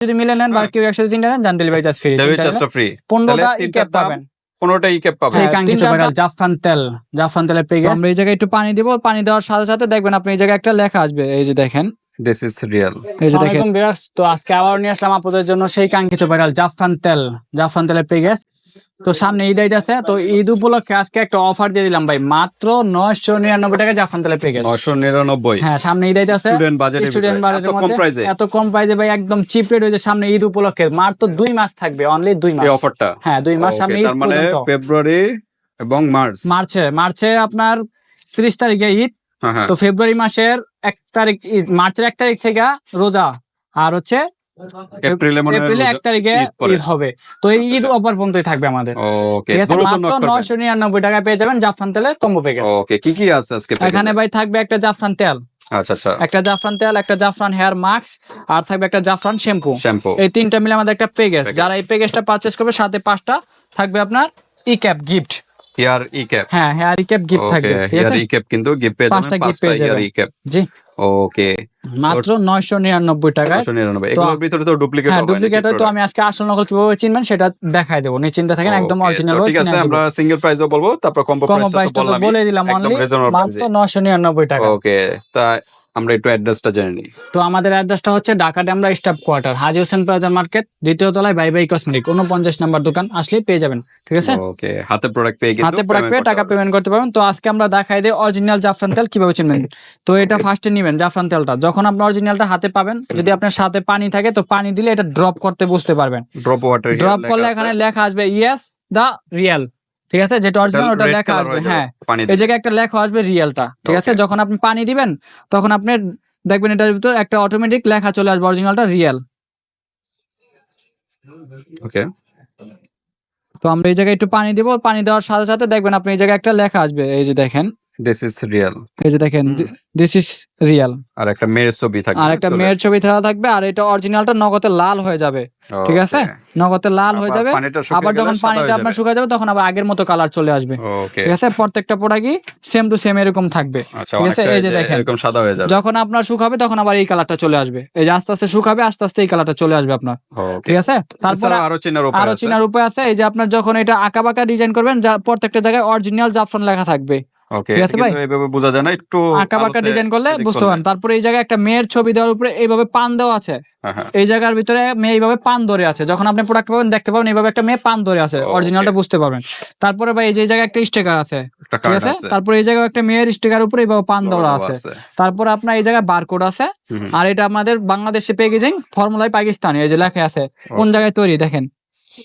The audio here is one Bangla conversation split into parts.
যদি মিলে নেন বা হ্যাঁ। কেউ একসাথে তিনটা নেন জান ডেলিভারি চার্জ ফ্রি ডেলিভারি চার্জটা ফ্রি পনেরোটা তাহলে ই ক্যাপ পাবেন। পনেরোটা ই ক্যাপ পাবেন। হ্যাঁ, কাঙ্ক্ষিত ভাইরাল জাফরান তেল। জাফান তেলের পেয়ে আমরা এই জায়গায় একটু পানি দিব পানি দেওয়ার সাথে সাথে দেখবেন আপনি এই জায়গায় একটা লেখা আসবে এই যে দেখেন। দিস ইজ রিয়েল এই যে দেখেন। তো আজকে আবার নিয়ে আসলাম আপনাদের জন্য সেই কাঙ্ক্ষিত ভাইরাল জাফরান তেল জাফরান তেলের পেগেস তো সামনে ঈদ আইতাছে তো ঈদ উপলক্ষে আজকে একটা অফার দিয়ে দিলাম ভাই মাত্র নয়শো নিরানব্বই টাকা জাফরান তেলের পেগেস নশো নিরানব্বই। হ্যাঁ সামনে ঈদ আইতাছে স্টুডেন্ট বাজেট স্টুডেন্ট এত কম প্রাইসে এত কম প্রাইসে ভাই একদম চিপ রেট হয়েছে সামনে ঈদ উপলক্ষে। মাত্র দুই মাস থাকবে অনলি দুই মাস। এই অফারটা হ্যাঁ দুই মাস সামনে ঈদ তার মানে ফেব্রুয়ারি এবং মার্চ মার্চে মার্চে আপনার ত্রিশ তারিখে ঈদ তো ফেব্রুয়ারি মাসের এক তারিখ মার্চের এক তারিখ থেকে রোজা আর হচ্ছে এপ্রিলে মনে হয় এক তারিখে ঈদ হবে। তো এই ঈদ অফার পর্যন্তই থাকবে আমাদের। ঠিক আছে মাত্র নক নয়শো নিরানব্বই টাকায় পেয়ে যাবেন জাফরান তেলের কম্বো প্যাকেজ ওকে কি কি আছে আজকে এখানে ভাই থাকবে একটা জাফরান তেল। আচ্ছা আচ্ছা। একটা জাফরান তেল একটা জাফরান হেয়ার মাস্ক আর থাকবে একটা জাফরান শ্যাম্পু। শ্যাম্পু। এই তিনটা মিলে আমাদের একটা Package. যারা এই পেগেজটা পারচেস করবে সাথে পাঁচটা থাকবে আপনার ই ক্যাপ গিফট হেয়ার ই ক্যাপ হ্যাঁ হেয়ার ই ক্যাপ গিফট ওকে থাকবে ঠিক হেয়ার আছে ই ক্যাপ কিন্তু গিফট পেয়ে পাঁচটা যাবেন gift পাঁচটা পেয়ে হেয়ার যাবেন। ই ক্যাপ জি। ওকে। মাত্র নয়শো নিরানব্বই এগুলোর ভিতরে তো ডুপ্লিকেট হ্যাঁ ডুপ্লিকেট তো আমি আজকে আসল নকল কীভাবে চিনবেন সেটা দেখাই দেবো। নিশ্চিন্তে থাকেন একদম অরিজিনাল ঠিক আছে আমরা সিঙ্গেল প্রাইসও বলব তারপর কম তো বলে দিলাম অনলি মাত্র নশো নিরানব্বই টাকা। ওকে তা আমরা একটু অ্যাড্রেসটা জেনে নিই। তো আমাদের অ্যাড্রেসটা হচ্ছে Dhaka Demra staff quarter Haji Hossain plaza market দ্বিতীয় তলায় বাই বাই কসমেটিক উনপঞ্চাশ নাম্বার দোকান আসলেই পেয়ে যাবেন ঠিক আছে? ওকে হাতে প্রোডাক্ট পেয়ে হাতে প্রোডাক্ট পেয়ে টাকা পেমেন্ট করতে পারবেন। তো আজকে আমরা দেখাই দিই অরিজিনাল জাফরান তেল কীভাবে চিনবেন। তো এটা ফার্স্টে নিবেন জাফরান তেলটা। যখন আপনি অরিজিনালটা হাতে পাবেন যদি আপনার সাথে পানি থাকে তো পানি দিলে এটা ড্রপ করতে বুঝতে পারবেন। ড্রপ ওয়াটার ড্রপ করলে এখানে লেখা আসবে ইয়েস দা রিয়েল ঠিক আছে? যেটা অরিজিনাল ওটা লেখা আসবে হ্যাঁ। এই জায়গায় একটা লেখা আসবে রিয়েলটা ঠিক আছে? যখন আপনি পানি দিবেন তখন আপনি দেখবেন এটার ভিতর একটা অটোমেটিক লেখা চলে আসবে অরিজিনালটা রিয়েল ওকে তো আমরা এই জায়গায় একটু পানি দিব পানি দেওয়ার সাথে সাথে দেখবেন আপনি এই জায়গায় একটা লেখা আসবে এই যে দেখেন। দিস ইজ রিয়েল এই যে দেখেন দিস ইজ রিয়েল আর একটা মেয়ের ছবি থাকবে আর একটা মেয়ের ছবি থাকা থাকবে আর এটা অরিজিনালটা নগদে লাল হয়ে যাবে। ঠিক আছে. নগদে লাল হয়ে যাবে আবার যখন পানিটা আপনার যাবে। শুকায় যাবে তখন আবার আগের মতো কালার চলে আসবে। ঠিক আছে? প্রত্যেকটা প্রোডাক্টই সেম টু সেম এরকম থাকবে। আচ্ছা ঠিক আছে, এই যে দেখেন। এরকম সাদা হয়ে যাবে। যখন আপনার শুকাবে তখন আবার এই কালারটা চলে আসবে। এই যে আস্তে আস্তে শুকাবে আস্তে আস্তে এই কালারটা চলে আসবে আপনার। ঠিক আছে? তারপরে আরও চেনার উপায় আরও চিনার উপায় আছে। এই যে আপনার যখন এটা আঁকা বাঁকা ডিজাইন করবেন যা প্রত্যেকটা জায়গায় অরিজিনাল জাফরান লেখা থাকবে। ওকে ঠিক আছে ভাই? এইভাবে বোঝা যায় না একটু আঁকা বাঁকা ডিজাইন করলে বুঝতে পারেন তারপরে এই জায়গায় একটা মেয়ের ছবি দেওয়ার উপরে এইভাবে পান দেওয়া আছে। হ্যাঁ, হ্যাঁ। এই জায়গার ভিতরে মেয়ে এইভাবে পান ধরে আছে। যখন আপনি প্রোডাক্ট পাবেন দেখতে পাবেন এইভাবে একটা মেয়ে পান ধরে আছে. অরিজিনালটা বুঝতে পারবেন। তারপরে ভাই এই যে এই জায়গায় একটা স্টিকার আছে। ঠিক আছে? তারপরে এই জায়গায় একটা মেয়ের স্টিকার উপরে এইভাবে পান ধরা আছে। তারপরে আপনার এই জায়গায় বারকোড আছে। আর এটা আমাদের বাংলাদেশে প্যাকেজিং ফর্মুলায় পাকিস্তানি। এই যে লেখা আছে। কোন জায়গায় তৈরি? দেখেন।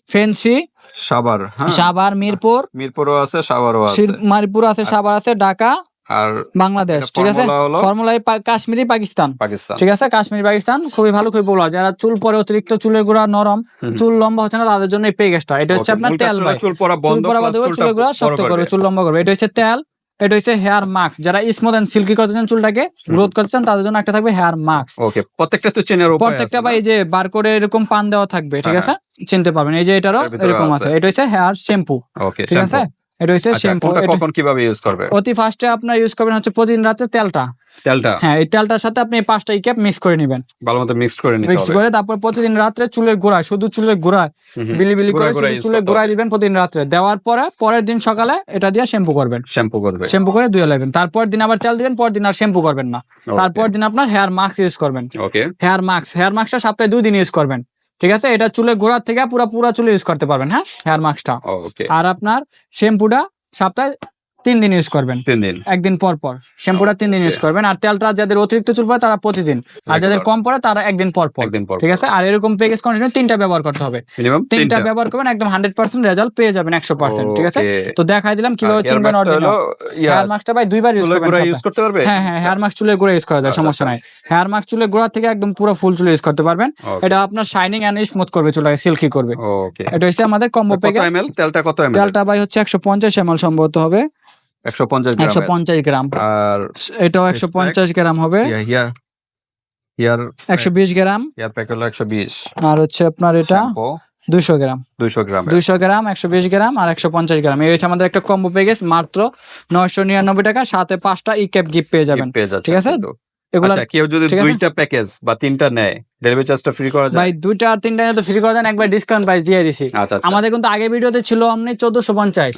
ফেন্সি সাবার হ্যাঁ। সাভার মিরপুর। মিরপুরও আছে সাভারও আছে। মিরপুর আছে সাভার আছে ঢাকা। আর বাংলাদেশ ঠিক আছে? পা- কাশ্মীরি পাকিস্তান। পাকিস্তান। ঠিক আছে? কাশ্মীরি পাকিস্তান খুবই ভালো খুবই বলা যারা চুল পরে অতিরিক্ত চুলের গোড়া নরম চুল লম্বা হচ্ছে না তাদের জন্য এই পেগেসটা এটা হচ্ছে আপনার তেল চুল পরা চুল বন্ধ পরা plus চুলের গোড়া শক্ত করবে। চুল লম্বা করবে। এটা হচ্ছে তেল। এটা হচ্ছে হেয়ার মাস্ক যারা স্মুথ এন্ড সিল্কি করতে চান চুলটাকে গ্রোথ করতে চান তাদের জন্য একটা থাকবে হেয়ার মাস্ক ওকে প্রত্যেকটা তো চেনের উপায় প্রত্যেকটা বা? এই যে বার করে এরকম পান দেওয়া থাকবে ঠিক হ্যাঁ, আছে? চিনতে পারবেন। এই যে এটারও এরকম আছে। আছে। এটা হচ্ছে হেয়ার শ্যাম্পু ওকে ঠিক আছে? এটা হচ্ছে আচ্ছা শ্যাম্পু কখন কীভাবে ইউজ করবে? অতি ফার্স্টে আপনার ইউজ করবেন হচ্ছে প্রতিদিন রাতে তেলটা। তেলটা? হ্যাঁ এই তেলটার সাথে আপনি পাঁচটা ক্যাপ মিক্স করে নেবেন। ভালো মতো মিক্স করে নিতে মিক্স করে তারপর প্রতিদিন রাত্রে চুলের গোড়ায় শুধু চুলের গোড়ায় হুম, হুম। বিলি বিলি করে চুলের গোড়ায় দিবেন প্রতিদিন রাত্রে। দেওয়ার পরে পরের দিন সকালে এটা দিয়ে শ্যাম্পু করবেন। শ্যাম্পু করবে। শ্যাম্পু করে ধুয়ে লাগবেন তারপর দিন আবার তেল দিবেন পর দিন আর শ্যাম্পু করবেন না। তারপর দিন আপনার হেয়ার মাস্ক ইউজ করবেন। ওকে হেয়ার মাস্ক হেয়ার মাস্কটা সপ্তাহে দুই দিন ইউজ করবেন। ঠিক আছে? এটা চুলের গোড়ার থেকে পুরো পুরো চুলে ইউজ করতে পারবেন হ্যাঁ? হেয়ার মাস্কটা ওকে আর আপনার শ্যাম্পুটা সপ্তাহে তিন দিন ইউজ করবেন। তিন দিন। একদিন পর পর। শ্যাম্পুটা তিন দিন ইউজ করবেন। আর তেলটা যাদের অতিরিক্ত চুল পড়ে তারা প্রতিদিন। আর যাদের কম পড়ে তারা একদিন পর পর। একদিন পর ঠিক আছে? আর এরকম প্যাকেজ কন্টিনিউ তিনটা ব্যবহার করতে হবে। মিনিমাম তিনটা ব্যবহার করবেন একদম হান্ড্রেড পার্সেন্ট রেজাল্ট পেয়ে যাবেন একশো পার্সেন্ট ঠিক আছে? তো দেখাই দিলাম কীভাবে চিনবেন অরিজিনাল হেয়ার মাস্কটা ভাই দুইবার ইউজ করবেন ইউজ করতে পারবে? হ্যাঁ হ্যাঁ হেয়ার মাস্ক চুলের গোড়া ইউজ করা যায় আচ্ছা, সমস্যা আচ্ছা। নাই। হেয়ার মাস্ক চুলের গোড়া থেকে একদম পুরো ফুল চুলে ইউজ করতে পারবেন। এটা আপনার শাইনিং এন্ড স্মুথ করবে চুলটাকে সিল্কি করবে। ওকে এটা হচ্ছে আমাদের কম্বো প্যাকেজ তেলটা কত এমএল তেলটা ভাই হচ্ছে একশো পঞ্চাশ এমএল সম্ভবত হবে। 150 গ্রাম। আর এটাও একশো পঞ্চাশ গ্রাম হবে। ইয়ার একশো বিশ গ্রাম। ইয়ার প্যাক হলো 120 আর হচ্ছে আপনার এটা শ্যাম্পু? দুশো গ্রাম। 200 গ্রাম দুইশো গ্রাম একশো বিশ গ্রাম আর একশো পঞ্চাশ গ্রাম। এই হচ্ছে আমাদের একটা কম্বো প্যাকেজ মাত্র নয়শো নিরানব্বই টাকা সাথে পাঁচটা ই ক্যাপ গিফট পেয়ে যাবেন ঠিক আছে? আচ্ছা কেউ যদি আছে? দুইটা প্যাকেজ বা তিনটা নেয় ডেলিভারি চার্জটা ফ্রি করা ভাই দুইটা আর তিনটা তো ফ্রি করে দেন একবার ডিসকাউন্ট প্রাইস দিয়ে দিছি। আচ্ছা আচ্ছা। আমাদের কিন্তু আগে ভিডিওতে ছিল আপনি চোদ্দশো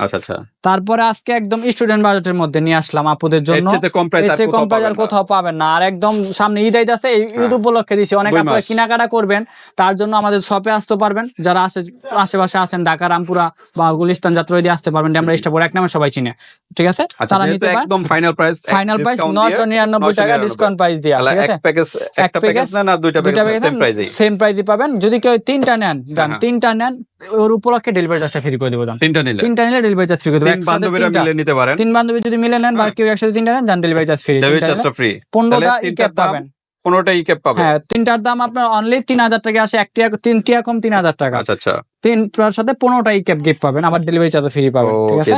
আচ্ছা আচ্ছা। তারপরে আজকে একদম স্টুডেন্ট বাজেটের মধ্যে নিয়ে আসলাম আপুদের জন্য। চেয়ে কম প্রাইস আর কম কোথাও প্রাইস আর পাবেন না। কোথাও পাবেন না। আর একদম সামনে ঈদ আইতাছে এই ঈদ হ্যাঁ। উপলক্ষে দিছি। অনেক আপনারা কেনাকাটা করবেন তার জন্য আমাদের শপে আসতে পারবেন। যারা আসে আশেপাশে আছেন ঢাকা রামপুরা বা গুলিস্তান যাত্রা দিয়ে আসতে পারবেন আমরা স্টাফ এক নামে সবাই চিনে। ঠিক আছে? তারা নিতে একদম ফাইনাল প্রাইস ফাইনাল প্রাইস নয়শো নিরানব্বই টাকা ডিসকাউন্ট প্রাইস দিয়া ঠিক এক প্যাকেজ একটা প্যাকেজ না না দুইটা প্যাকেজ সেম প্রাইসেই সেম প্রাইসই পাবেন। যদি কেউ তিনটা নেন যান হ্যাঁ। তিনটা নেন ওর উপলক্ষে ডেলিভারি চার্জটা ফ্রি করে দেবো যান তিনটা নিলে। তিনটা নিলে ডেলিভারি চার্জ ফ্রি করে দেবো। তিন বান্ধবীরা মিলে নিতে পারেন। তিন বান্ধবী যদি মিলে নেন বা হ্যাঁ। কেউ একসাথে তিনটা নেন যান ডেলিভারি চার্জ ফ্রি ডেলিভারি চার্জটা ফ্রি পনেরোটা তাহলে ই তিনটার ক্যাপ দাম পাবেন। পনেরোটা ই ক্যাপ পাবে হ্যাঁ তিনটার দাম আপনার অনলি তিন হাজার টাকা আছে এক টিয়া তিন টিয়া কম তিন হাজার টাকা। আচ্ছা আচ্ছা। তিনটার সাথে পনেরোটা ই ক্যাপ গিফট পাবেন আবার ডেলিভারি চার্জ ফ্রি পাবেন ঠিক আছে?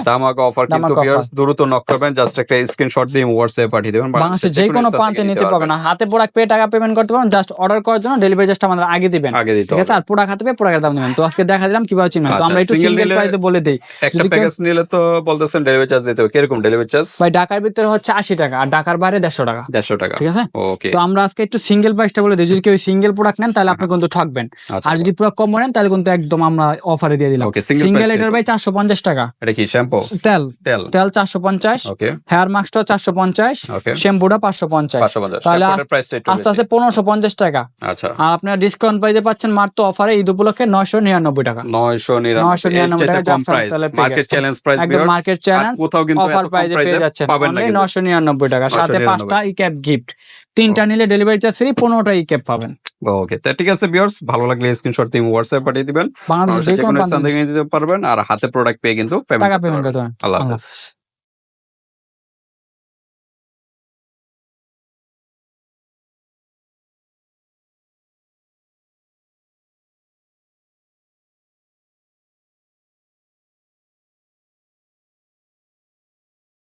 অফার কিন্তু ভিউয়ার্স দ্রুত নক করবেন জাস্ট একটা স্ক্রিনশট দিয়ে হোয়াটসঅ্যাপে পাঠিয়ে দেবেন বাংলাদেশের যে কোনো প্রান্তে নিতে পারবেন হাতে প্রোডাক্ট পেয়ে টাকা পেমেন্ট করতে পারবেন জাস্ট অর্ডার করার জন্য ডেলিভারি চার্জটা আমাদের আগে দিবেন। ঠিক আছে? আর প্রোডাক্ট হাতে পেয়ে প্রোডাক্টের দাম নেবেন। তো আজকে দেখা দিলাম কীভাবে চিনবেন তো আচ্ছা, আমরা একটু সিঙ্গেল প্রাইসে বলে দিই। একটা প্যাকেজ নিলে তো বলতেছেন ডেলিভারি চার্জ দিতে হবে। কীরকম ডেলিভারি চার্জ ভাই ঢাকার ভিতরে হচ্ছে আশি টাকা আর ঢাকার বাইরে দেড়শো টাকা। দেড়শো টাকা। ঠিক আছে? ওকে তো আমরা আজকে একটু সিঙ্গেল প্রাইসটা বলে দিই। যদি কেউ সিঙ্গেল প্রোডাক্ট নেন তাহলে আপনি কিন্তু ঠকবেন। আচ্ছা। আর যদি পুরো কম নেন তাহলে কিন্তু একদম আমরা অফারে দিয়ে দিলাম। সিঙ্গেল এটার ভাই চারশো পঞ্চাশ টাকা। এটা কি শ্যাম্পু তেল। তেল। তেল চারশো পঞ্চাশ হেয়ার মাস্কটা চারশো পঞ্চাশ শ্যাম্পুটা পাঁচশো পঞ্চাশ। তাহলে আস্তে আস্তে পনেরোশো পঞ্চাশ টাকা। আচ্ছা। আর আপনারা ডিসকাউন্ট পাইতে পাচ্ছেন মাত্র অফারে ঈদ উপলক্ষে নয়শো নিরানব্বই টাকা। নয়শো 999 নিরানব্বই টাকা। মার্কেট চ্যালেঞ্জ প্রাইস একদম মার্কেট চ্যালেঞ্জ কোথাও কিন্তু অফার প্রাইসে পেয়ে যাচ্ছেন। নয়শো নিরানব্বই টাকা। সাথে 999 পাঁচটা ই ক্যাপ গিফট তিনটা নিলে ডেলিভারি চার্জ ফ্রি পনেরোটা ই ক্যাপ পাবেন। ওকে তা ঠিক আছে ভিউয়ার্স ভালো লাগলে স্ক্রিনশট দিয়ে হোয়াটসঅ্যাপ পাঠিয়ে দিবেন। বাংলাদেশের যে কোনো স্থান থেকে নিতে পারবেন আর হাতে প্রোডাক্ট পেয়ে কিন্তু পেমেন্ট করতে পারবেন। আল্লাহ হাফেজ।